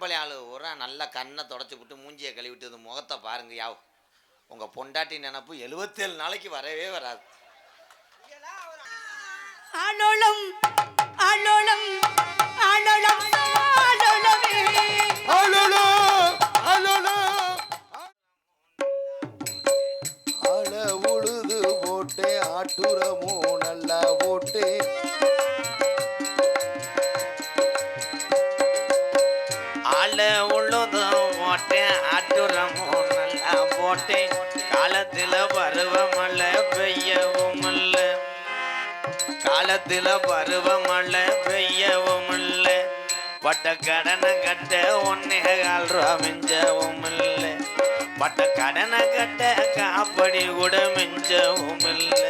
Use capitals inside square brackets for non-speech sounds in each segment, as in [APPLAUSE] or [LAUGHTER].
ஆம்பளை ஆளு பூரா நல்லா கண்ணை தொடச்சி விட்டு மூஞ்சியை கழுவிட்டு முகத்தை பாருங்க யாவ். உங்கள் பொண்டாட்டி நினப்பு எழுபத்தேழு நாளைக்கு வரவே வராது. ஆலோலம் ஆலோலம் ஆலோலம் ஆலோலமே மாட்டேன். காலத்துல காலத்தில் பருவமழை பெய்யவும் இல்ல. காலத்துல பருவமழை பெய்யவும் இல்ல. பட்ட கடனை கட்ட ஒன்னே கால் ரூபா மிஞ்சவும் இல்லை. பட்ட கடனை கட்ட காப்படி கூட மிஞ்சவும் இல்லை.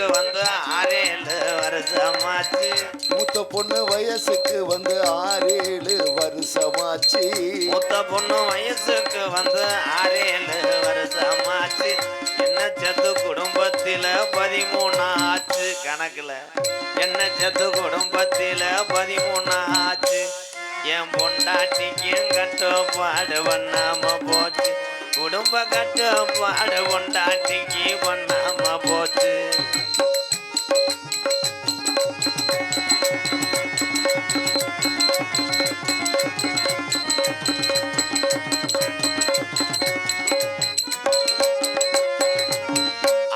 வயசுக்கு வந்து ஆறேழு வருஷமாச்சு. மூத்த பொண்ணு வயசுக்கு வந்து ஆறேழு வருஷமாச்சு. மூத்த பொண்ணு வயசுக்கு வந்து ஆறேழு வருஷமாச்சு. என்ன சத்து குடும்பத்தில பதிமூணு ஆச்சு கணக்குல. என்ன சத்து குடும்பத்தில பதிமூணு ஆச்சு என் பொண்டாட்டிக்கும் கட்டுப்பாடு பண்ணாம போச்சு. குடும்ப கட்டுப்பாடு பொண்டாட்டிக்கு பண்ணாம போச்சு.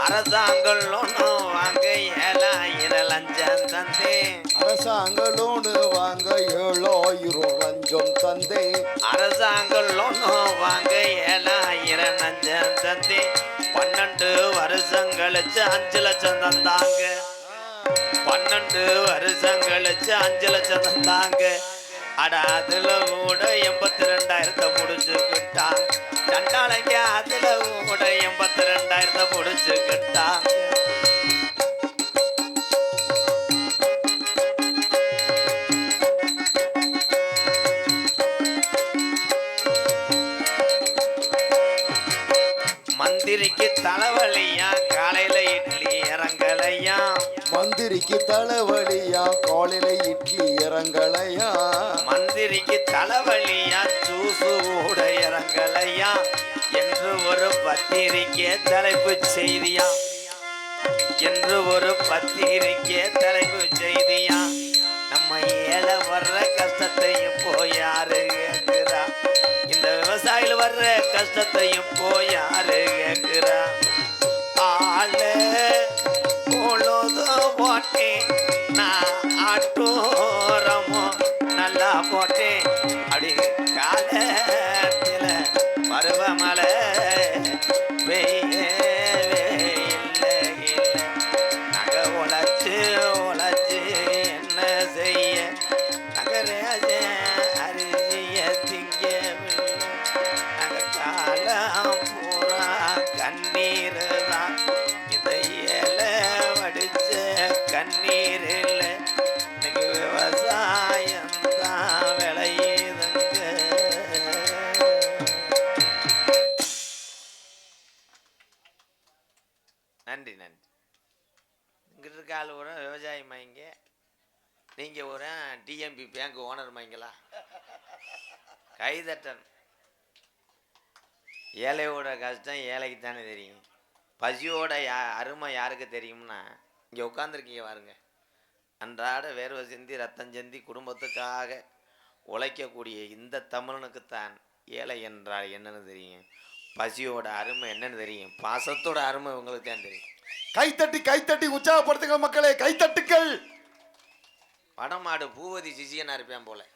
அரசாங்கம் லோனும் வாங்க ஏழாயிரம் லஞ்சம் தந்தேன். அரசாங்க லோனு வாங்க ஏழாயிரம் லஞ்சம் தந்தே அரசாங்கம் லோனும் வாங்க ஏழாயிரம் லஞ்சம் பன்னெண்டு வருஷம் கழிச்சு அஞ்சு லட்சம் தந்தாங்க. பன்னெண்டு வருஷம் கழிச்சு அஞ்சு லட்சம் தந்தாங்க. அட அதுல கூட எண்பத்தி ரெண்டாயிரத்தை முடிச்சுக்கிட்டான் சண்டாளைங்க அதுல கூட எண்பத்தி ரெண்டாயிரத்தை முடிச்சுக்கிட்டான் தலைவலியா? காலையில இட்லி இறங்கலையா? மந்திரிக்கு தலைவலியா? காலையில இட்லி இறங்கலையா? மந்திரிக்கு தலைவலியா? ஜூசு கூட இறங்கலையா? என்று ஒரு பத்திரிக்கை தலைப்பு செய்தியா? என்று ஒரு பத்திரிக்கை தலைப்பு விவசாயில வர்ற கஷ்டத்தையும் போய் யாரு கேட்கிறா ஆளு போட்டேன். நன்றி நன்றி. இங்கிட்டு இருக்க ஆள் பூரா விவசாயி மைங்க. நீங்கள் ஒரு டிஎம்பி பேங்க் ஓனர் மைங்களா? கைதட்டன் ஏழையோட கஷ்டம் ஏழைக்கு தானே தெரியும். பசியோட யா அருமை யாருக்கு தெரியும்னா இங்கே உட்காந்துருக்கீங்க பாருங்க. அன்றாட வேர்வை செந்தி ரத்தம் செந்தி குடும்பத்துக்காக உழைக்கக்கூடிய இந்த தமிழனுக்குத்தான் ஏழை என்றால் என்னன்னு தெரியும். பசியோட அருமை என்னன்னு தெரியும். பாசத்தோட அருமை உங்களுக்கு தான் தெரியும். கைத்தட்டி கைத்தட்டி உற்சாகப்படுத்துங்க மக்களே கைத்தட்டுங்கள். வடமாடு பூவதி சிசியனா இருப்பேன் போல.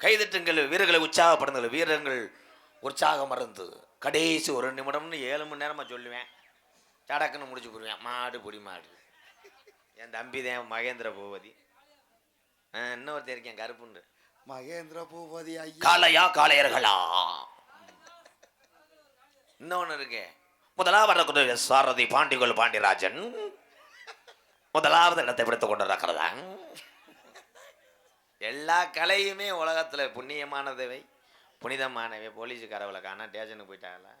கைதட்டுங்கள் வீரர்களை உற்சாகப்படுங்கள் வீரர்கள் உற்சாகம் மறந்து கடைசி ஒரு நிமிடம்னு ஏழு மணி நேரமா சொல்லுவேன். சடக்குன்னு முடிச்சு போடுவேன். மாடு பொடி மாடு. என் தம்பி தான் மகேந்திர பூவதி. ஆ, இன்னொருத்தர் இருக்கேன் கருப்புண்டு. மகேந்திர பூபதி ஐயா. காளையா காளையர்களா? இன்னொன்று இருக்கு. முதலாவது இருக்கக்கூடிய சாரதி பாண்டிகோல் பாண்டியராஜன் முதலாவது இடத்தை பிடித்துக் கொண்டிருக்கிறதா எல்லா கலையுமே உலகத்தில் புண்ணியமானதவை. புனிதமானவை. போலீஸுக்காரவளை காணா ஸ்டேஷனுக்கு போயிட்டாங்களா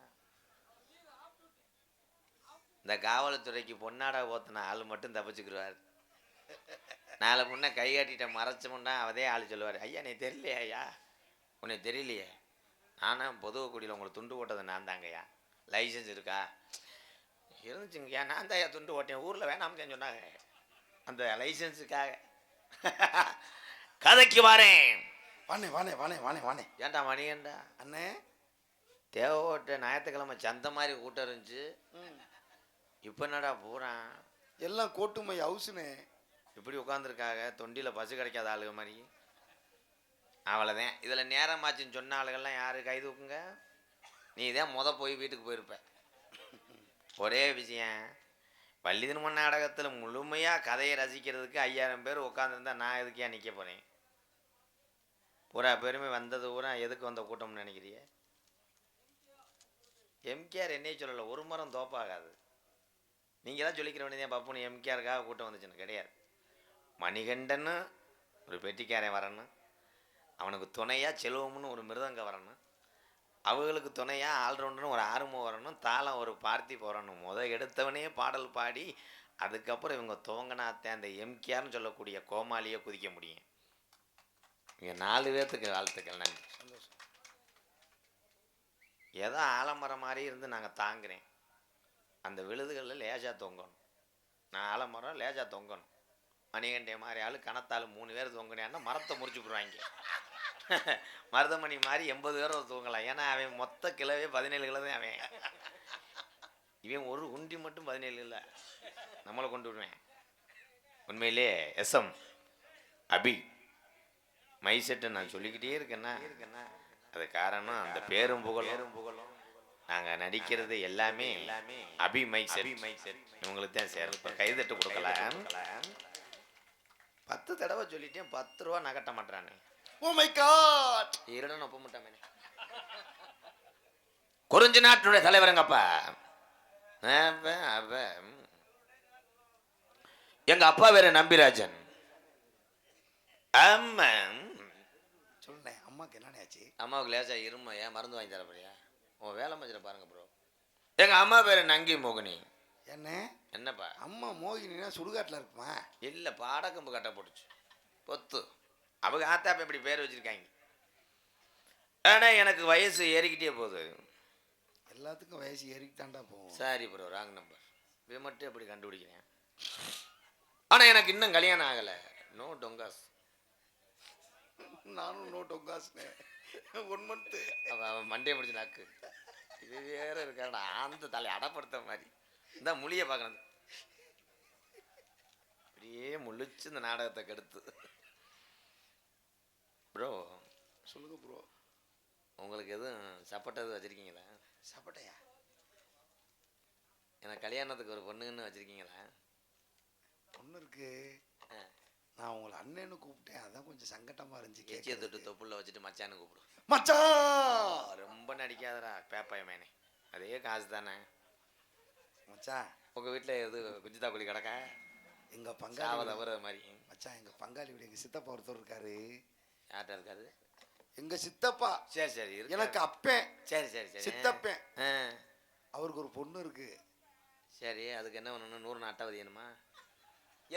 இந்த காவல்துறைக்கு பொன்னாடா ஓத்துன ஆள் மட்டும் தப்பிச்சுக்கிடுவார் நாளை முன்னே கை காட்டிட்ட மறைச்சமுன்னா அவதே ஆள் சொல்லுவார். ஐயா நீ தெரியலையா ஐயா? உனக்கு தெரியலையே. நானா பொதுவக்குடியில் உங்களை துண்டு ஓட்டது நான் தாங்கய்யா. லைசன்ஸ் இருக்கா? இருந்துச்சுங்கய்யா நான் தான் ஐயா துண்டு ஓட்டேன் ஊரில் வேணாம்னு சொன்னாங்க. அந்த லைசன்ஸுக்காக. கதைக்கு வரேன். வானே வானே வானே வானே வானே ஏன்டா மணியன்டா அண்ணே. தேவோட்ட ஞாயிற்றுக்கிழமை சந்த மாதிரி கூட்டம் இருந்துச்சு. இப்போ என்னடா பூரான் எல்லாம் கோட்டுமை ஹவுஸ்னே. இப்படி உட்காந்துருக்காங்க தொண்டியில் பசு கிடைக்காத ஆளுக மாதிரி. அவ்வளோதான் இதில் நேரமாச்சுன்னு சொன்ன ஆளுகள்லாம் யார்? கை தூக்குங்க நீ தான் முத போய் வீட்டுக்கு போயிருப்ப. ஒரே விஷயம் பள்ளி திருமண நாடகத்தில் முழுமையாக கதையை ரசிக்கிறதுக்கு ஐயாயிரம் பேர் உட்காந்துருந்தா நான் எதுக்கே நிற்க போகிறேன் பூரா பேருமே வந்தது பூரா எதுக்கு வந்த கூட்டம்னு நினைக்கிறிய? எம்கேஆர் என்னையே சொல்லலை ஒரு மரம் தோப்பாகாது. நீங்கள் தான் சொல்லிக்கிற வேண்டியதான் பப்புனு எம்கேஆருக்காக கூட்டம் வந்துச்சுன்னு கிடையாது. மணிகண்டன்னு ஒரு பெட்டிக்காரன் வரணும். அவனுக்கு துணையாக செல்வம்னு ஒரு மிருதங்க வரணும். அவங்களுக்கு துணையாக ஆல்ரவுண்டர்னு ஒரு ஆர்வம் வரணும். தாளம் ஒரு பார்த்தி வரணும் முத எடுத்தவனே பாடல் பாடி அதுக்கப்புறம் இவங்க துவங்கினாத்தே அந்த எம்கேஆர்னு சொல்லக்கூடிய கோமாளியை குதிக்க முடியும். இங்கே நாலு பேர்த்துக்கு வாழ்த்துக்கள். நன்றி. ஏதோ ஆலமரம் மாதிரி இருந்து நாங்கள் தாங்குறேன். அந்த விழுதுகளில் லேஜாக தொங்கணும். நான் ஆலமரம் லேஜாக தொங்கணும். மணிகண்டே மாதிரி ஆளு கணத்தாள் மூணு பேர் தொங்கினான்னா மரத்தை முறிச்சு விடுவாங்க [LAUGHS] மருதமணி மாதிரி எண்பது பேர் தூங்கலாம். ஏன்னா அவன் மொத்த கிலோவே பதினேழு கிலோ தான் அவன். இவன் ஒரு உண்டி மட்டும் பதினேழு இல்லை. நம்மளை கொண்டு விடுவேன். உண்மையிலே எஸ்எம் அபி. மை செட்டு நான் சொல்லிக்கிட்டே இருக்கேன்னா இருக்கேன்னா அது காரணம் அந்த பேரும் புகழும். புகழும் நாங்கள் நடிக்கிறது எல்லாமே எல்லாமே அபி மை செட். இவங்களுக்கு தான் சேரும் இப்போ கைதட்டு கொடுக்கலாம். பத்து தடவை சொல்லிட்டேன் பத்து ரூபா நகட்ட மாட்டானே ஓ மை காட் இருடன் ஒப்ப மாட்டாமே குறிஞ்சி நாட்டினுடைய தலைவருங்கப்பா. எங்க அப்பா வேற நம்பிராஜன். ஆமா ம். சொல்லுண்ணே அம்மாக்கு என்னண்ணே ஆச்சு? அம்மாவுக்கு லேசா இருமா ஏன் மருந்து வாங்கி தரப்படியா? உன் வேலை மச்சில பாருங்க ப்ரோ எங்க அம்மா பேரு நங்கி மோகினி. என்ன? என்னப்பா? அம்மா மோகினா சுடுகாட்டில் இருக்குமா? இல்ல பாடக்கம்பு கட்ட போட்டுச்சு. பொத்து. அவங்க ஆத்தாப்ப இப்படி பேர் வச்சிருக்காங்க. ஆனா எனக்கு வயசு ஏறிக்கிட்டே போகுது. எல்லாத்துக்கும் வயசு ஏறிக்கிட்டாண்டா போகும் சாரி ப்ரோ ராங் நம்பர் இதை மட்டும் எப்படி கண்டுபிடிக்கிறேன்? ஆனா எனக்கு இன்னும் கல்யாணம் ஆகல. நோ டொங்காஸ் நானும் நோட் உங்காசுனே ஒன் மந்த்து அவ அவன் மண்டையை பிடிச்சி நாக்கு. இது வேற இருக்காடா அந்த தலை அடப்படுத்த மாதிரி. இந்த முழிய பார்க்கணும் அப்படியே முழிச்சு இந்த நாடகத்தை கெடுத்து. ப்ரோ சொல்லுங்க ப்ரோ உங்களுக்கு எதுவும் சப்போட்டா வச்சிருக்கீங்களா? சாப்பிட்டையா? எனக்கு கல்யாணத்துக்கு ஒரு பொண்ணுன்னு வச்சிருக்கீங்களா? பொண்ணு இருக்கு. நான் உங்களை அண்ணன்னு கூப்பிட்டேன். அதான் கொஞ்சம் சங்கட்டமா இருந்துச்சு எச்சியை தொட்டு. தொப்புள்ள வச்சுட்டு மச்சான்னு கூப்பிடு. மச்சான்! ரொம்ப நடிக்காதடா பேப்பாயமேனே அதே காசு தானே மச்சான். உங்க வீட்டில் எது குஜிதா குழி கிடக்கா? எங்க சாவ பங்காளி தவிர மாதிரி. மச்சான் எங்க பங்காளி வீடு எங்க சித்தப்பா ஒருத்தர் இருக்காரு. யார்கிட்ட இருக்காது எங்க சித்தப்பா. சரி சரி. எனக்கு அப்பேன். சரி சரி சரி. சித்தப்பேன். அவருக்கு ஒரு பொண்ணு இருக்கு. சரி அதுக்கு என்ன பண்ணணும் நூறு நாட்டாவது வேணுமா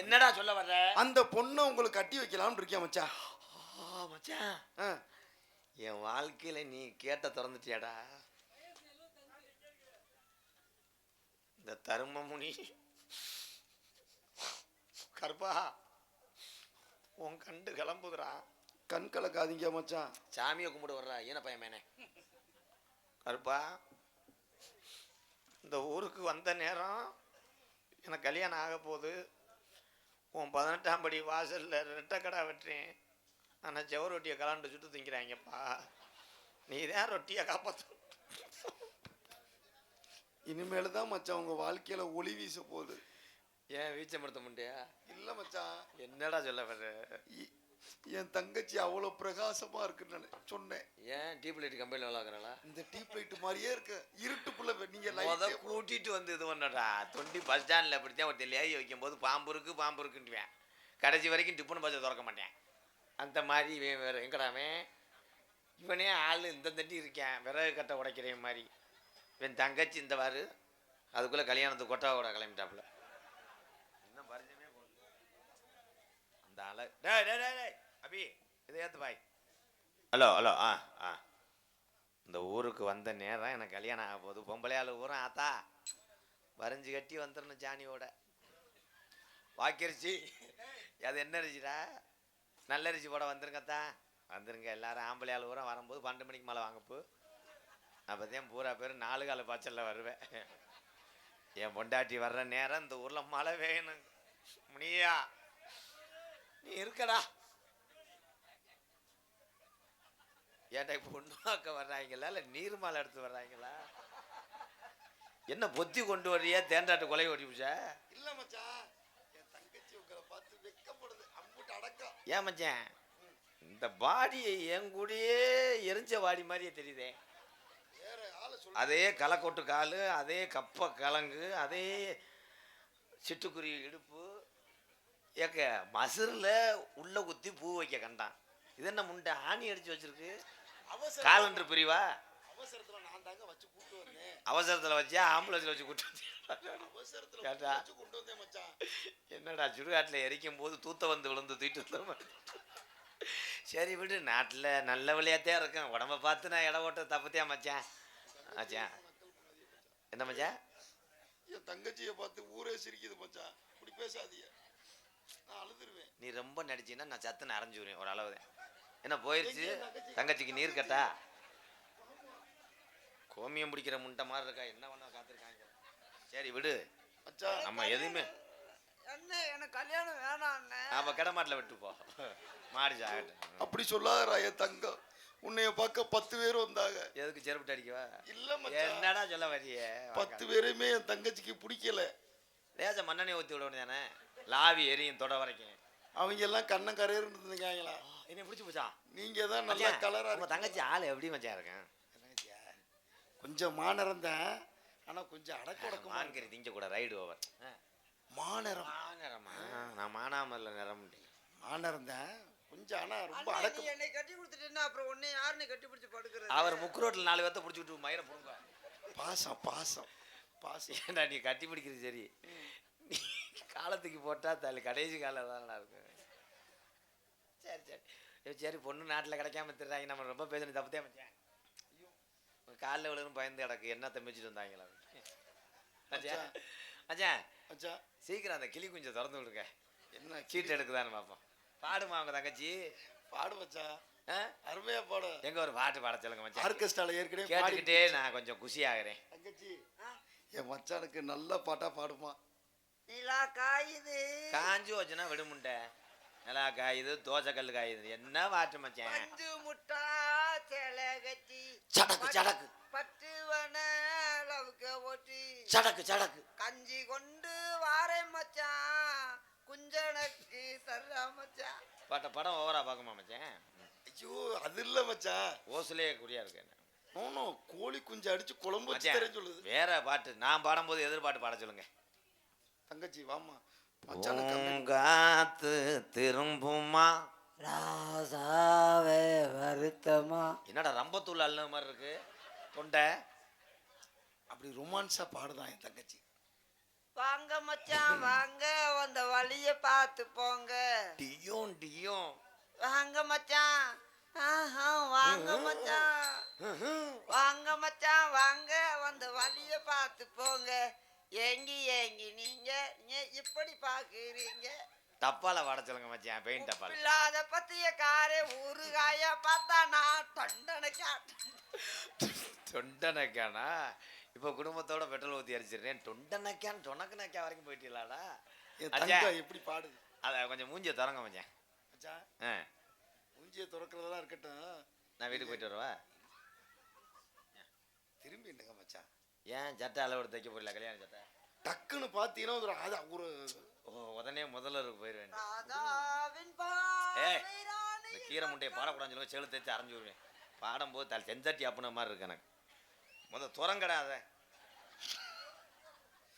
என்னடா சொல்ல வர்ற? அந்த பொண்ணை உங்களுக்கு கட்டி வைக்கலாம்னு இருக்கேன் மச்சான். மச்சான். என் வாழ்க்கையில நீ கேட்ட திறந்துட்டியாடா? இந்த தருமமுனி கருப்பா உன் கண்டு கிளம்புதுடா. கண் கலக்காதீங்க மச்சான். சாமியை கும்பிடு வர்றா ஈன பையன் மேனே. கருப்பா இந்த ஊருக்கு வந்த நேரம் எனக்கு கல்யாணம் ஆக போகுது. உன் பதினெட்டாம் படி வாசலில் ரெட்டைக்கடா வெட்டுறேன். ஆனால் செவ ரொட்டியை கலாண்டு சுட்டு திங்கிறாங்கப்பா. நீ தான் ரொட்டியை காப்பாற்று இனிமேல் தான் மச்சான் உங்க வாழ்க்கையில ஒளி வீச போகுது. ஏன் வீச்சமர்த்த முடியா இல்ல மச்சான். என்னடா சொல்ல வர்ற இ- என் தங்கச்சி அவ்வளவு பிரகாசமா இருக்குன்னு நினை- சொன்னேன். ஏன் டீப் லைட் கம்பெனியில் விளாக்குறாளா இந்த டீப் லைட் மாதிரியே இருக்கு. இருட்டுக்குள்ள வெ- நீங்க முத லைட் கூட்டிட்டு வந்து இது பண்ணடா. தொண்டி பஸ் ஸ்டாண்டில் இப்படித்தான் ஒருத்தர் லேகி வைக்கும் போது பாம்பு இருக்கு பாம்பு இருக்குன்ட்டுவேன் கடைசி வரைக்கும் டிஃபன் பஸ்ஸை திறக்க மாட்டேன். அந்த மாதிரி வேறு. எங்கடாமே இவனே ஆள் இந்த தட்டி இருக்கேன். விறகு கட்டை உடைக்கிறேன் மாதிரி. இவன் தங்கச்சி இந்த வாரு. அதுக்குள்ளே கல்யாணத்துக்கு கொட்டாவோட கிளம்பிட்டாப்புல. இன்னும் பரிஞ்சமே அந்த ஆளை டே டே டே அபி இதை ஏற்று பாய். ஹலோ ஹலோ ஆ ஆ. இந்த ஊருக்கு வந்த நேரம் எனக்கு கல்யாணம் ஆக போகுது. பொம்பளை ஊரம் ஆத்தா. வரைஞ்சி கட்டி வந்துடணும் ஜானியோட வாக்கிரிச்சி அது என்ன அரிசிடா? நல்ல அரிசி போட வந்துருங்கத்தா வந்துருங்க எல்லாரும். ஆம்பளையாள் ஊரம் வரும்போது பன்னெண்டு மணிக்கு மேலே வாங்கப்போ அப்போதான் பூரா பேர் நாலு கால பாய்ச்சலில் வருவேன். என் பொண்டாட்டி வர்ற நேரம் இந்த ஊரில் மழை வேணும் முனியா நீ இருக்கடா. ஏன்டா இப்போ பொண்ணாக்க வர்றாங்களா? இல்லை நீர்மாலை எடுத்து வர்றாங்களா? என்ன பொத்தி கொண்டு வர்றியா? தேண்டாட்டு கொலை ஓடி போச்சா? இல்ல மச்சான். என் தங்கச்சி உங்களை பார்த்து வெக்கப்படுது. அம்புட்டு அடக்கம். ஏன் மச்சான்? இந்த பாடி என் கூடயே எரிஞ்ச வாடி மாதிரியே தெரியுதே. அதே களைக்கொட்டு கால் அதே கப்ப கலங்கு அதே சிட்டுக்குருவி இடுப்பு. ஏக்க மசுரில் உள்ள குத்தி பூ வைக்க கண்டான். இது என்ன முண்டை? ஆணி அடிச்சு வச்சிருக்கு. காலண்டர் பிரிவா? அவசரத்துல நான் தாங்க வச்சு கூட்டு வந்தேன். அவசரத்தில் வச்சா ஆம்புலன்ஸில் வச்சு கூட்டு வந்தேன் என்னடா சுடுகாட்டில் எரிக்கும் போது தூத்த வந்து விழுந்து தூக்கிட்டு வந்த. சரி விடு நாட்டில் நல்ல விளையாட்டே இருக்கும் உடம்ப பார்த்து நான் இட ஓட்ட தப்புத்தியா மச்சான். மச்சான் என்ன மச்சான் என் தங்கச்சியை பார்த்து ஊரே சிரிக்குது மச்சான் இப்படி பேசாதீங்க. நான் அழுதுருவேன். நீ ரொம்ப நடிச்சின்னா நான் சத்துன்னு அரைஞ்சுருவேன் ஒரு அளவு. என்ன போயிடுச்சு தங்கச்சிக்கு நீர் கட்டா? கோமியம் பிடிக்கிற முண்டை மாதிரி இருக்கா? என்ன பண்ண காத்திருக்காங்க. சரி விடு. மச்சான் நம்ம எதுவுமே. என்ன எனக்கு கல்யாணம் வேணாம் அண்ணன் நாம கிடமாட்டில் விட்டு போ மாடி சாகட்டும் அப்படி சொல்லாதடா என் தங்கம். உன்னைய பார்க்க பத்து பேர் வந்தாங்க. எதுக்கு செருப்பு அடிக்கவா? இல்ல என்னடா சொல்ல வரியே பத்து பேரையுமே என் தங்கச்சிக்கு பிடிக்கல. லேச மண்ணெண்ணெய் ஊற்றி விட வேண்டியதானே? லாவி எரியும் தொட வரைக்கும். அவங்க எல்லாம் கண்ணன் கரையர்னு இருந்துருக்காங்களா? என்ன பிடிச்சி போச்சா? நீங்க தான் நல்லா கலரா உங்க தங்கச்சி ஆள் எப்படி மச்சான் இருக்கேன்? கொஞ்சம் மாநரம் தான். ஆனா கொஞ்சம் அடக்க உடக்கமா இருக்கு. மான்கறி திங்க கூட ரைடு ஓவர் மாநரம் மாநரமா நான் மானாமல்ல நிறம் மாநரம் தான். கொஞ்சம் ஆனா ரொம்ப அண்ணே, அடக்க நீ என்னை கட்டி கொடுத்துட்டேன்னா அப்புறம் உன்னை யாருன்னு கட்டி பிடிச்சி படுக்கிறது? அவர் முக்கு ரோட்டில் நாலு பேர்த்த பிடிச்சி விட்டு மயிரை போடுங்க. பாசம் பாசம். பாசம். ஏன்டா நீ கட்டி பிடிக்கிறது சரி. நீ காலத்துக்கு போட்டா தள்ளி கடைசி காலம் தான் இருக்கும் சரி சரி. சரி பொண்ணு நாட்டில் கிடைக்காம திருறாங்க நம்ம ரொம்ப பேசணும் தப்புதே மச்சான். காலில் விழுன்னு பயந்து கிடக்கு என்ன தம்பிச்சுட்டு வந்தாங்களா மச்சான். மச்சான். மச்சான். சீக்கிரம் அந்த கிளி குஞ்சை திறந்து விடுங்க. என்ன சீட்டு எடுக்குதான்னு பார்ப்போம் பாடுமா அவங்க தங்கச்சி? பாடு மச்சான். ஆ? அருமையா பாடு. எங்க ஒரு பாட்டு பாட சொல்லுங்க மச்சான். ஆர்கெஸ்ட்ரால ஏற்கனவே கேட்டுக்கிட்டே பாடிக்கிட்டே நான் கொஞ்சம் குஷி ஆகிறேன் தங்கச்சி என் மச்சானுக்கு நல்ல பாட்டா பாடுமா. நிலா காயுது. காஞ்சி வச்சுனா விடுமுண்டை நல்லா காயுது தோசை கல் காயுது. என்ன பாட்டு மச்சான்? பஞ்சு முட்டா சேலை கட்டி சடக்கு. சடக்கு பட்டுவன லவுக்க ஓட்டி. சடக்கு சடக்கு. கஞ்சி கொண்டு வாரேன் மச்சான். குஞ்சனக்கு தர்றா மச்சான் பாட்ட படம் ஓவரா பார்க்குமா மச்சான்? ஐயோ அது இல்ல மச்சான். ஓசுலே குறியா இருக்கு என்ன? நோனோ கோழி குஞ்சு அடிச்சு குழம்பு வச்சு தரேன் சொல்லுது. வேற பாட்டு நான் பாடும்போது எதிர்பாட்டு பாட சொல்லுங்க. தங்கச்சி வாமா பூங்காத்து திரும்புமா? ராசாவே வருத்தமா? என்னடா ரம்பத்தூள் அள்ள மாதிரி இருக்கு? தொண்டை? அப்படி ரொமான்ஸா பாடுதான் என் தங்கச்சி. வாங்க மச்சான் வாங்க. வந்த வழிய பார்த்து போங்க. டியும் டியும் வாங்க மச்சான். வாங்க மச்சான். வாங்க மச்சான் வாங்க. வந்த வழிய பார்த்து போங்க. ஏங்கி ஏங்கி நீங்க இப்படி பாக்குறீங்க டப்பால வாட சொல்லுங்க மச்சான் பெயிண்ட் டப்பால. இல்லாத பத்திய காரே ஊறுகாய பார்த்தா நான் தொண்டனைக்கா. தொண்டனக்கானா? இப்போ குடும்பத்தோட பெட்ரோல் ஊற்றி அடிச்சிடுறேன். தொண்டனக்கான் தொனக்கு நக்கா வரைக்கும் போயிட்டீங்களாடா. எப்படி பாடுது? அதை கொஞ்சம் மூஞ்சியை திறங்க மச்சான் மச்சான் ஆ. மூஞ்சியை திறக்கிறதெல்லாம் இருக்கட்டும். நான் வீட்டுக்கு போயிட்டு வரவா? திரும்பி என்னங்க மச்சான் ஏன் சட்டை அளவு தைக்க போடல கல்யாண சட்டை? டக்குன்னு பார்த்தீங்கன்னா ஒரு அது ஒரு உடனே முதல்வருக்கு போயிடுவேன் இந்த கீரை முட்டையை பாடக்கூடாதுன்னு சொல்லி செழு தேய்ச்சி அரைஞ்சு விடுவேன். பாடும்போது தலை செஞ்சட்டி அப்புன மாதிரி இருக்கு எனக்கு. முத துறங்கடா அதை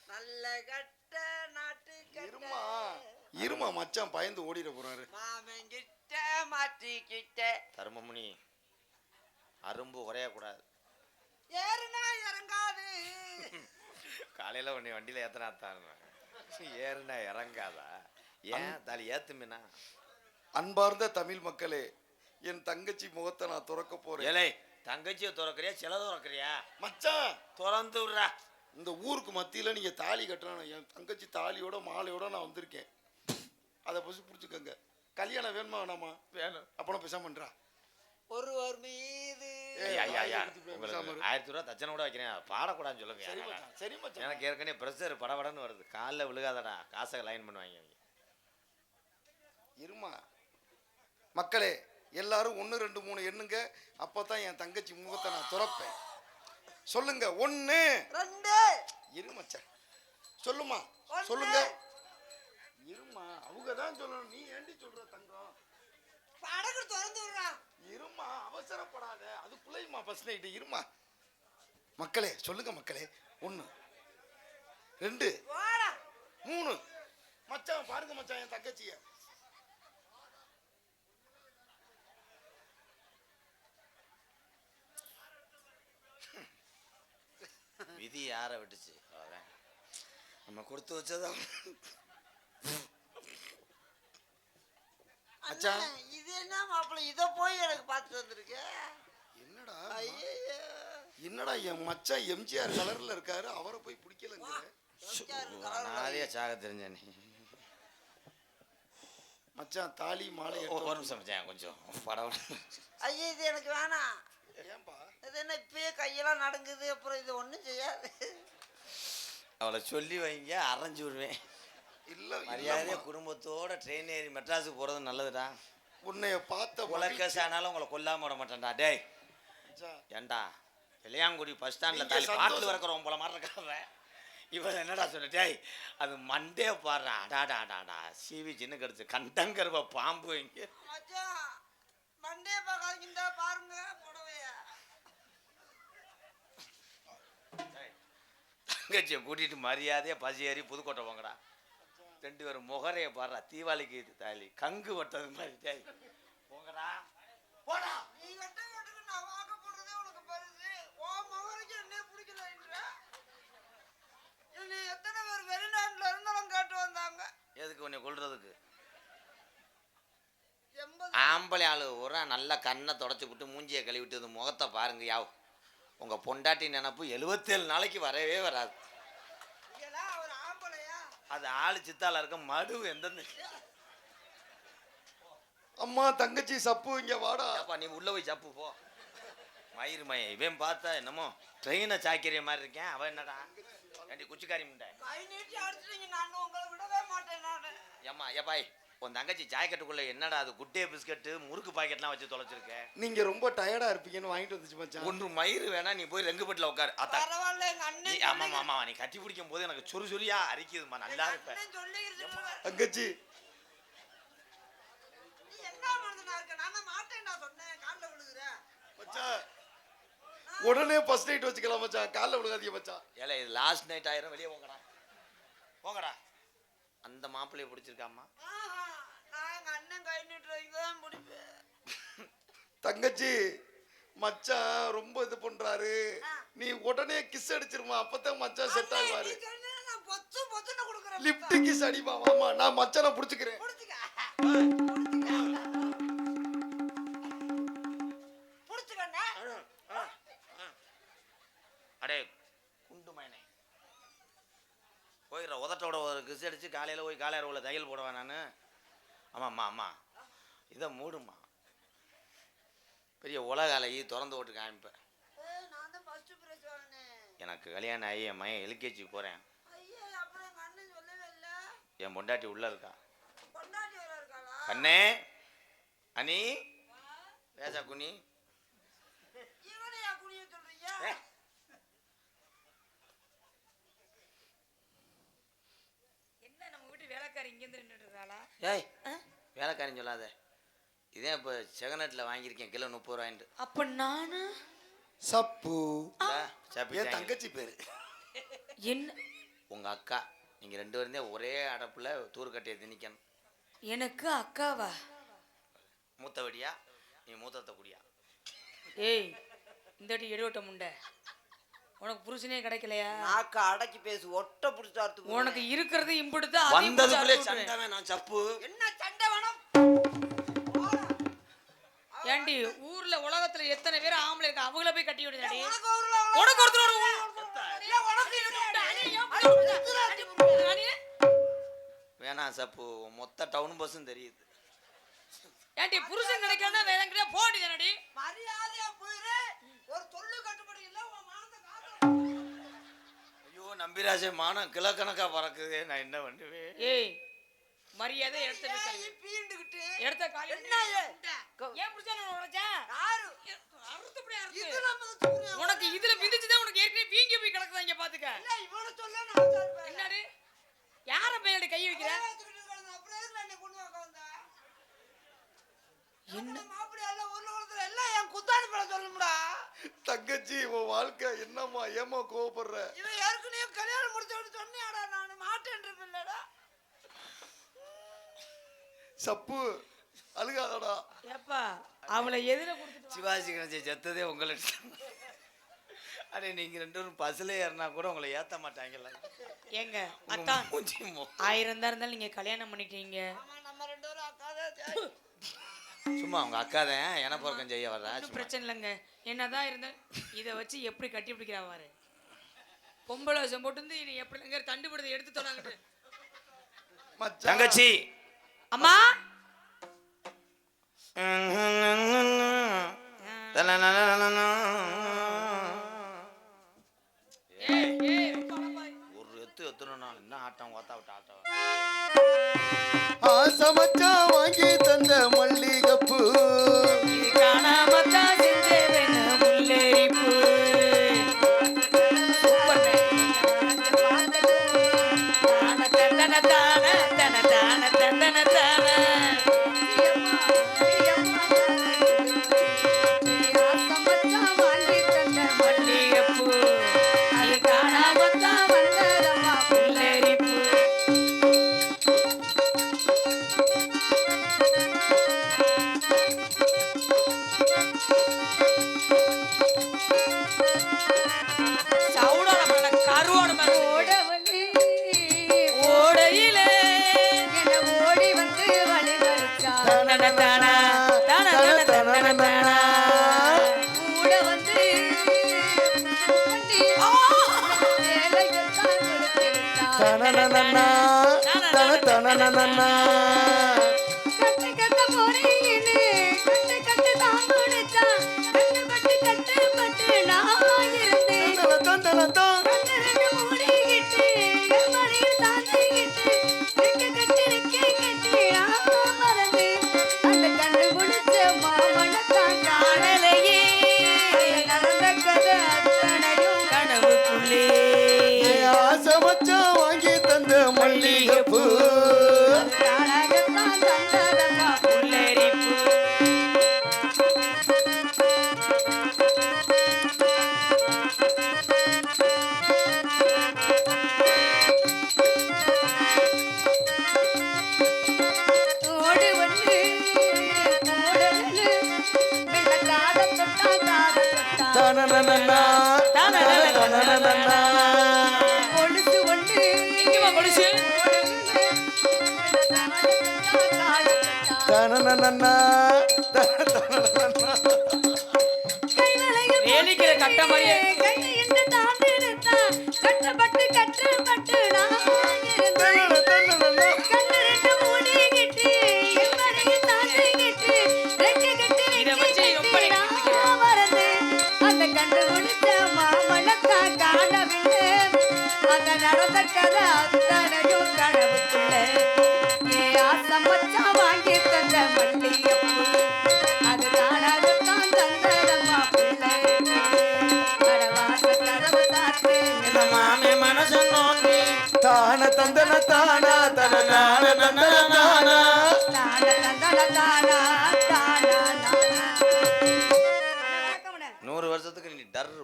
நல்ல கட்ட நாட்டு இருமா இருமா மச்சான் பயந்து ஓடிட போறாரு. மாமன் கிட்ட மாட்டிக்கிட்ட. தர்மமுனி அரும்பு உரையக்கூடாது ஏறுனா இறங்காது. காலையில் உன்னை வண்டியில் ஏத்தனா தான் ஏறுனா இறங்காதா? ஏன் தாலி ஏத்துமினா? அன்பார்ந்த தமிழ் மக்களே என் தங்கச்சி முகத்தை நான் துறக்க போறேன். ஏலே தங்கச்சியை திறக்கிறியா சில திறக்கிறியா? மச்சான்! திறந்து விட்றா. இந்த ஊருக்கு மத்தியில நீங்க தாலி கட்டணும். என் தங்கச்சி தாலியோட மாலையோட நான் வந்திருக்கேன். அதை பசி பிடிச்சிக்கங்க. கல்யாணம் வேணுமா வேணாமா? வேணும். அப்பனா பேசாம பண்றா ஒருவர் மீது. ஏய், ஐயா ஐயா. பேசாம உங்களுக்கு இரு. ஆயிரத்தி ரூபா தச்சனை கூட வைக்கிறேன். பாடக்கூடாதுன்னு சரி சொல்லுங்க மச்சான் சரி மச்சான். எனக்கு ஏற்கனவே ப்ரெஷர் படபடன்னு வருது. காலில் விழுகாதடா. காசை லைன் பண்ணுவாங்க அவங்க இருமா. மக்களே எல்லாரும் ஒன்று ரெண்டு மூணு எண்ணுங்க. அப்பதான் என் தங்கச்சி முகத்தை நான் துறப்பேன். சொல்லுங்க ஒன்று ரெண்டு. இரு மச்சான். சொல்லுமா. சொல்லுங்க. இருமா அவங்க தான் சொல்லணும். நீ ஏண்டி சொல்ற தங்கம்? படகு திறந்து இருமா அவசரப்படாத. அதுக்குள்ளேயுமா ஃபர்ஸ்ட் நைட்டு இருமா. மக்களே சொல்லுங்க மக்களே. ஒன்று ரெண்டு. மூணு. மச்சான் பாருங்க மச்சான் என் தங்கச்சிய. விதி யாரை விட்டுச்சு? அதான் நம்ம கொடுத்து வச்சதான். அண்ணா, இது என்ன மாப்பிள்ளை? இத போய் எனக்கு பார்த்து வந்திருக்க? என்னடா? ஐயோ என்னடா என் மச்சான் எம்ஜிஆர் கலர்ல இருக்காரு? அவரை போய் பிடிக்கலங்கிற நாளையே சாக தெரிஞ்சேன் மச்சான் தாலி மாலை ஒரு எடுத்து நிமிஷம் மச்சான் கொஞ்சம் படம் [LAUGHS] ஐயோ இது எனக்கு வேணாம். ஏன்பா? இது என்ன இப்பயே கையெல்லாம் நடுங்குது? அப்புறம் இது ஒண்ணும் செய்யாது. அவளை சொல்லி வைங்க அரைஞ்சு விடுவேன். இல்ல மரியாதையா. குடும்பத்தோட ட்ரெயின் ஏறி மெட்ராஸுக்கு போறது நல்லதுடா. உன்னைய பார்த்த உலகேஸ் ஆனாலும் உங்களை கொல்லாம விட மாட்டேன்டா டேய். மச்சான், ஏன்டா இளையாங்குடி பஸ் ஸ்டாண்ட்ல தாலி பாட்டில். வரக்கிறவன் போல மாதிரி இருக்காங்க இவன் என்னடா சொல்ல டேய் அது மண்டே பாடுறா. அடாடா அடாடா சிவி சின்ன கடிச்சு கண்டங்கருவ பாம்பு இங்க. மச்சான் மண்டே பார்க்காதீங்க பாருங்க. தங்கச்சியை கூட்டிட்டு மரியாதையா பசி ஏறி புதுக்கோட்டை போங்கடா. ரெண்டு பேரும் முகரைய பாடுறா. தீபாவளிக்கு தாலி. கங்கு வட்டது மாதிரி டேய் போங்கடா. போடா. நீ கட்ட கட்டுக்கு நான் வாங்க போடுறதே உனக்கு பரிசு. ஓ மகனுக்கு என்ன பிடிக்கல என்னை எத்தனை பேர் வெளிநாட்டுல இருந்தாலும் கேட்டு வந்தாங்க? எதுக்கு உன்னை கொல்றதுக்கு? எண்பது ஆம்பளை ஆளு ஒரு நல்லா கண்ணை தொடச்சி விட்டு மூஞ்சியை கழுவிட்டு முகத்தை பாருங்க யாவ் உங்க பொண்டாட்டி நினப்பு எழுபத்தேழு நாளைக்கு வரவே வராது. அது ஆளு சித்தால இருக்க மடு எந்தெந்த அம்மா தங்கச்சி சப்பு இங்க வாடா. அப்பா நீ உள்ள போய் சப்பு போ. மயிறு மய இவன் பார்த்தா என்னமோ ட்ரெயினை சாக்கிரிய மாதிரி இருக்கேன். அவன் என்னடா? ஏண்டி குச்சிக்காரி முண்டை? உங்களை ஏம்மா ஏப்பாய் உன் தங்கச்சி ஜாக்கெட்டுக்குள்ள என்னடா அது குட்டே பிஸ்கட்டு முறுக்கு பாக்கெட்லாம் வச்சு தொலைச்சிருக்க? நீங்க ரொம்ப டயர்டா இருப்பீங்கன்னு வாங்கிட்டு வந்துச்சு மச்சான். ஒன்று மயிறு வேணா நீ போய் ரெங்குபட்டில் உட்காரு. அத்தா பரவாயில்ல எங்க நீ அண்ணன் ஆமா ஆமா நீ கட்டி பிடிக்கும் போது எனக்கு சுறு சுரியா அரிக்குதுமா நல்லா இருப்ப. அண்ணன் சொல்லிக்கிட்டு தங்கச்சி. நீ என்ன மனதுனா இருக்க? நான் தான் மாட்டேன் நான் சொன்னேன். காலில் விழுகுறேன் மச்சான். உடனே ஃபர்ஸ்ட் நைட் வச்சுக்கலாம் மச்சான். காலைல விழுகாதீங்க மச்சான். ஏல இது லாஸ்ட் நைட் ஆயிரம் வெளியே போங்கடா. போங்கடா. அந்த மாப்பிள்ளைய பிடிச்சிருக்காமா நான் எங்க அண்ணன் கை நீட்டு தான் பிடிப்பேன் தங்கச்சி மச்சான் ரொம்ப இது பண்றாரு. நீ உடனே கிஸ் அடிச்சிருமா? அப்பதான் மச்சான் செட் ஆகுவாரு லிப்ட் கிஸ் அடிமா வாமா நான் மச்சானை புடிச்சுக்கிறேன். புடிச்சுக்க. புடிச்சுக்கண்ணே அடே குண்டு மயனே போயிடுற உதட்டோட ஒரு கிஸ் அடிச்சு காலையில் போய் காலையில் உள்ள தையல் போடுவேன் நான்? ஆமாம்மா அம்மா. இதை மூடுமா? பெரிய உலக அலையை திறந்து விட்டு காமிப்பேன். எனக்கு கல்யாணம் ஆகி என் மகன் எல்கேஜி போகிறேன். என் பொண்டாட்டி உள்ளே இருக்கா? கண்ணே அனி வேசா குனி. ஏய் வேலைக்காரன் சொல்லாத. இதே இப்போ செகநட்டில் வாங்கியிருக்கேன் கிலோ முப்பது ரூபாய்ன்ட்டு. அப்ப நானு? சப்பு. சாப்பி என் தங்கச்சி பேரு. என்ன உங்கள் அக்கா. நீங்கள் ரெண்டு பேருந்தே ஒரே அடப்பில் தூர்க்கட்டையை திணிக்கணும். எனக்கு அக்காவா? மூத்த வடியா நீ மூத்தத்தை குடியா? ஏய் இந்த அடி எடுவட்ட முண்டை. உனக்கு புருஷனே கிடைக்கலையா? நாக்க அடக்கி பேசு ஒட்ட புடிச்சு. உனக்கு இருக்கிறது இம்புடுது வந்ததுக்குள்ளே சண்டை வேணாம் சப்பு. என்ன சண்டை வேணும்? ஏண்டி? ஊர்ல உலகத்துல எத்தனை பேர் ஆம்பளை இருக்கு அவங்கள போய் கட்டி விடுதாடி உனக்கு ஒருத்தர் ஒரு. வேணாம் சப்பு மொத்த டவுன் பஸ்ஸும் தெரியுது. ஏண்டி புருஷன் கிடைக்கலன்னா வேற எங்கேயா போடி தானடி மரியாதையா போயிரு. ஒரு சொல்லு கட்டுப்படி இல்ல உன் மானத்தை காத்து. ஐயோ நம்பிராஜே மானம் கிலக்கணக்கா பறக்குது. நான் என்ன பண்ணுவேன்? ஏய் மரியாதை எடுத்த பீண்டுகிட்டு எடுத்த காலி என்ன? ஏன் புருஷன் உனச்சா யாரு அறுத்துப்படியா இது இருக்கு. உனக்கு இதுல மிதிச்சுதான் உனக்கு ஏற்கனவே வீங்கி போய் கிடக்குதா இங்க பாத்துக்க இல்ல, இவனை சொல்ல நான் சார்பேன். என்னடி யார பையனடி கை வைக்கிற என்னை கொண்டு வாக்க வந்த? நம்ம மாப்பிள்ளை எல்லாம் ஊர்ல உலகத்துல எல்லாம் என் குத்தாணி பழ சொல்லணும்டா. தங்கச்சி உன் வாழ்க்கை என்னம்மா ஏம்மா கோவப்படுற இவன் ஏற்கனவே கல்யாணம் முடிச்சவனு சொன்னியாடா நானு மாட்டேன்றதில்லடா. சப்பு. அழுகாதடா. ஏப்பா அவளை எதிர சிவாஜி கணேசன் செத்ததே உங்களை அடே நீங்கள் ரெண்டு பேரும் பஸ்ஸில் ஏறினா கூட உங்களை ஏற்ற மாட்டாங்கல்ல. ஏங்க அத்தான் ஆயிரம் தான் இருந்தாலும் நீங்க கல்யாணம் பண்ணிட்டீங்க. ஆமா, நம்ம ரெண்டு பேரும் அக்காதான் சரி. சும்மா உங்க அக்கா தான் எனப்பொருக்கம் செய்ய வர்றா. பிரச்சனை இல்லைங்க. என்னதான் இருந்தாலும் இதை வச்சு எப்படி கட்டி பிடிக்கிறா பாரு. பொம்பளை போட்டு வந்து நீ எப்படி எங்க தண்டுபடுதை எடுத்து தொடாங்கிட்டு மச்சான். தங்கச்சி அம்மா? ஒரு எத்து எத்தணும்னா என்ன ஆட்டம் ஓத்தா விட்ட ஆட்டம் ஆசமச்சா வாங்கி தந்த மல்லிகை தானா, கட்ட மாதிரியே. கட்டப்பட்டு கட்டத அத்தனையும் கனவுக்குள்ள ஏ ஆசை மச்சான் வாங்கி தந்த மல்லிகைப்பூ அது காணாதத்தான் தந்ததம்மா பிள்ளை. கடவாச கதவு சாத்து மாமே மனசு நோக்கி தான தந்தன தானா தன தான தந்தன தானா. தான தந்தன தானா தானா நானா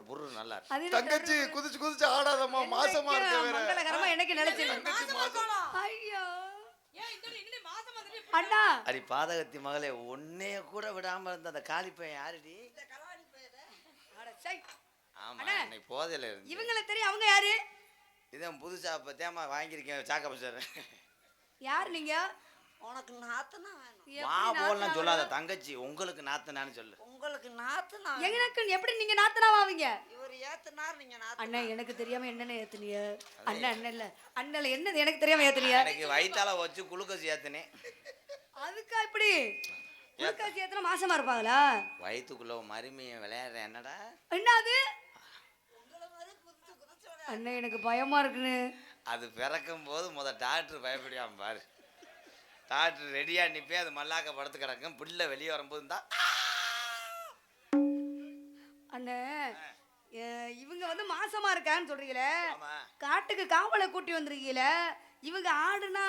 புரு நல்லா இருக்கு. தங்கச்சி குதிச்சு குதிச்சு ஆடாதம்மா மாசமா இருக்க வேற. மங்களகரமா எனக்கு நினைச்சிருந்தேன் ஐயோ. அண்ணா. அடி பாதகத்தி மகளே ஒன்னே கூட விடாம இருந்த அந்த காளி பையன் யாருடி? அட சை. ஆமா. இன்னைக்கு போதையில இருந்து. இவங்கள தெரியும் அவங்க யாரு? இதான் புதுசா இப்ப தேமா வாங்கியிருக்கேன் சாக்கா சார். யார் நீங்க? உனக்கு நாத்துனா வா போலாம்? சொல்லாத தங்கச்சி உங்களுக்கு நாத்தனான்னு சொல்லு. உங்களுக்கு நாத்துனா எனக்கு எப்படி நீங்க நாத்தனாவாவீங்க இவர் ஏத்துனார் நீங்க நாத்து அண்ணா எனக்கு தெரியாம என்னென்ன ஏத்துனிய அண்ணன் அண்ணன் இல்ல. அண்ணன் என்னது எனக்கு தெரியாம ஏத்துனிய எனக்கு வயித்தால வச்சு குளுக்கோஸ் ஏத்துனேன். அதுக்கா இப்படி? குளுக்கோஸ் ஏத்துனா மாசமா இருப்பாங்களா? வயிற்றுக்குள்ள மருமையை விளையாடுற என்னடா? என்னது? அண்ணன் எனக்கு பயமா இருக்குன்னு. அது பிறக்கும் போது முத டாக்டர் பயப்படியாம பாரு. டாக்டர் ரெடியா நிப்பே அது மல்லாக்க படுத்து கிடக்கும். பிள்ளை வெளியே வரும்போது தான் அண்ணே இவங்க வந்து மாசமா இருக்கான்னு சொல்றீங்களே? காட்டுக்கு காவலை கூட்டி வந்திருக்கீங்களே? இவங்க ஆடுனா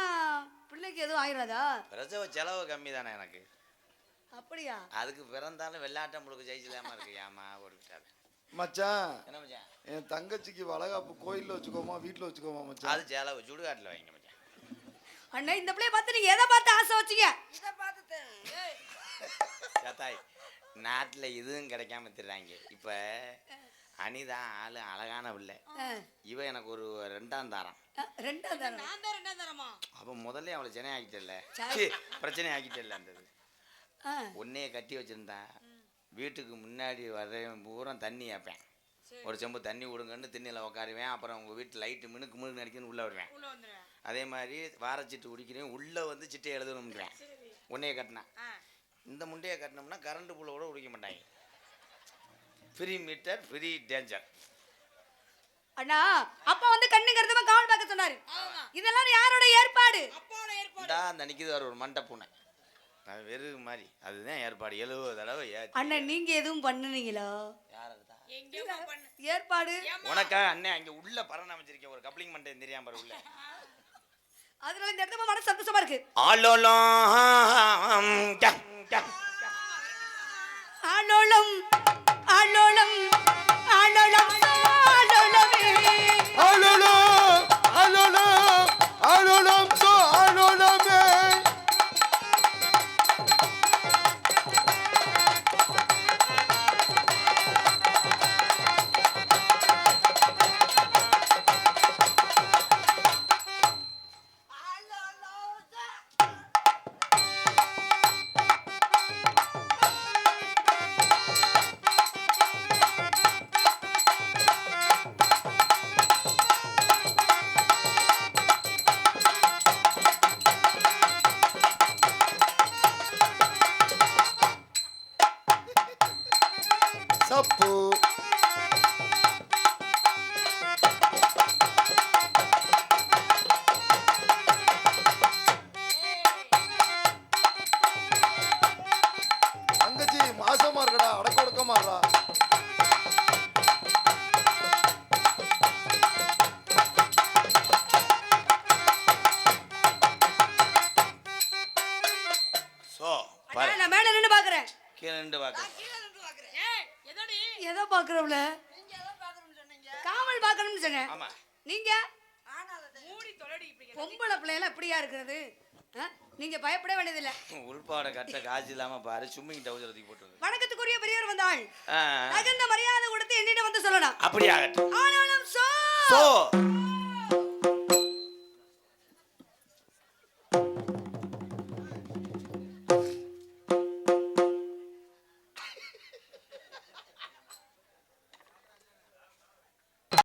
பிள்ளைக்கு எதுவும் ஆயிராதா? பிரசவ செலவு கம்மி தானே எனக்கு. அப்படியா? அதுக்கு பிறந்தாலும் வெள்ளாட்டம் முழுக்க ஜெயிச்சலாமா இருக்கு. ஏமா ஒரு மச்சான் என்ன மச்சான்? என் தங்கச்சிக்கு வளகாப்பு கோயில்ல வச்சுக்கோமா வீட்டுல வச்சுக்கோமா மச்சான்? அது செலவு. சுடுகாட்டில் வைங்க மச்சான். அண்ணே இந்த பிள்ளைய பார்த்து நீங்க எதை பார்த்து ஆசை வச்சீங்க? இதை ஏய், சத்தாய் நாட்டில் இதுவும் கிடைக்காம திடுறாங்க இப்போ அனிதான் ஆளு அழகான பிள்ளை. இவ எனக்கு ஒரு ரெண்டாம் தாரம். ரெண்டாம் தரம். நான் தான் ரெண்டாம் தரமா? அப்போ முதல்ல அவளை சென்னை ஆக்கிட்டல. பிரச்சனை ஆக்கிட்டல அந்த உன்னைய கட்டி வச்சிருந்தா வீட்டுக்கு முன்னாடி வர்ற பூரா தண்ணி ஏப்பேன். ஒரு செம்பு தண்ணி விடுங்கன்னு திண்ணியில் உட்காருவேன் அப்புறம் உங்கள் வீட்டு லைட்டு மினுக்கு மினுக்கு நடிக்கணும்னு உள்ளே வருவேன். அதே மாதிரி வாரச்சிட்டு குடிக்கிறேன். உள்ளே வந்து சிட்டை எழுதணும்ன்றேன். உன்னைய கட்டினா. ஆ இந்த முண்டையை கட்டினோம்னா கரண்ட் புள்ள கூட குடிக்க மாட்டாங்க. ஃப்ரீ மீட்டர் ஃப்ரீ டேஞ்சர் அண்ணா அப்பா வந்து கண்ணு கருத்துமா காவல் பார்க்க சொன்னாரு. ஆமா. இதெல்லாம் யாரோட ஏற்பாடு? இந்தா அந்த நிற்கிது வர ஒரு மண்டை பூனை. அது வெறுகு மாதிரி. அதுதான் ஏற்பாடு. எழுபது தடவை. அண்ணன் நீங்க எதுவும் பண்ணுனீங்களா? ஏற்பாடு? உனக்காக அண்ணன் அங்கே உள்ள பரண் அமைச்சிருக்கேன். ஒரு கப்ளிங் மண்டை தெரியாம பாரு உள்ள. அதனால இந்த இடத்துல மனசு சந்தோஷமா இருக்கு. ஆலோலம் உள்பாட கட்ட காசு இல்லாம பாரு சும்மிங் டவுசர் தூக்கி போட்டுருது. வணக்கத்துக்குரிய பெரியவர் வந்தாள் தகுந்த மரியாதை கொடுத்து என்னிடம் வந்து சொல்லலாம். அப்படி ஆகட்டும் ஆனாலும் சோ. சோ.